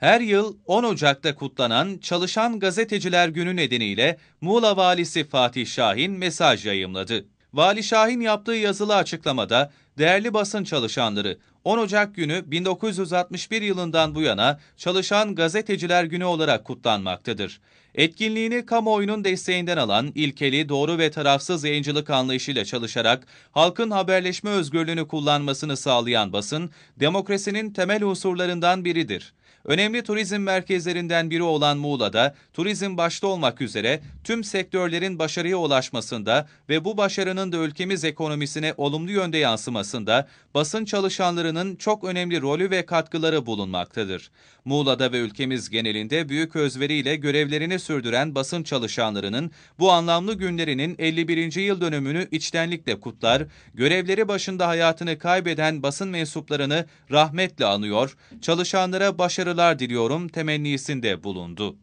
Her yıl 10 Ocak'ta kutlanan Çalışan Gazeteciler Günü nedeniyle Muğla Valisi Fatih Şahin mesaj yayımladı. Vali Şahin yaptığı yazılı açıklamada, değerli basın çalışanları, 10 Ocak günü 1961 yılından bu yana Çalışan Gazeteciler Günü olarak kutlanmaktadır. Etkinliğini kamuoyunun desteğinden alan ilkeli, doğru ve tarafsız yayıncılık anlayışıyla çalışarak halkın haberleşme özgürlüğünü kullanmasını sağlayan basın, demokrasinin temel unsurlarından biridir. Önemli turizm merkezlerinden biri olan Muğla'da, turizm başta olmak üzere tüm sektörlerin başarıya ulaşmasında ve bu başarının da ülkemiz ekonomisine olumlu yönde yansımasında basın çalışanlarının çok önemli rolü ve katkıları bulunmaktadır. Muğla'da ve ülkemiz genelinde büyük özveriyle görevlerini sürdüren basın çalışanlarının bu anlamlı günlerinin 51. yıl dönümünü içtenlikle kutlar, görevleri başında hayatını kaybeden basın mensuplarını rahmetle anıyor, çalışanlara başarılar diliyorum temennisinde bulundu.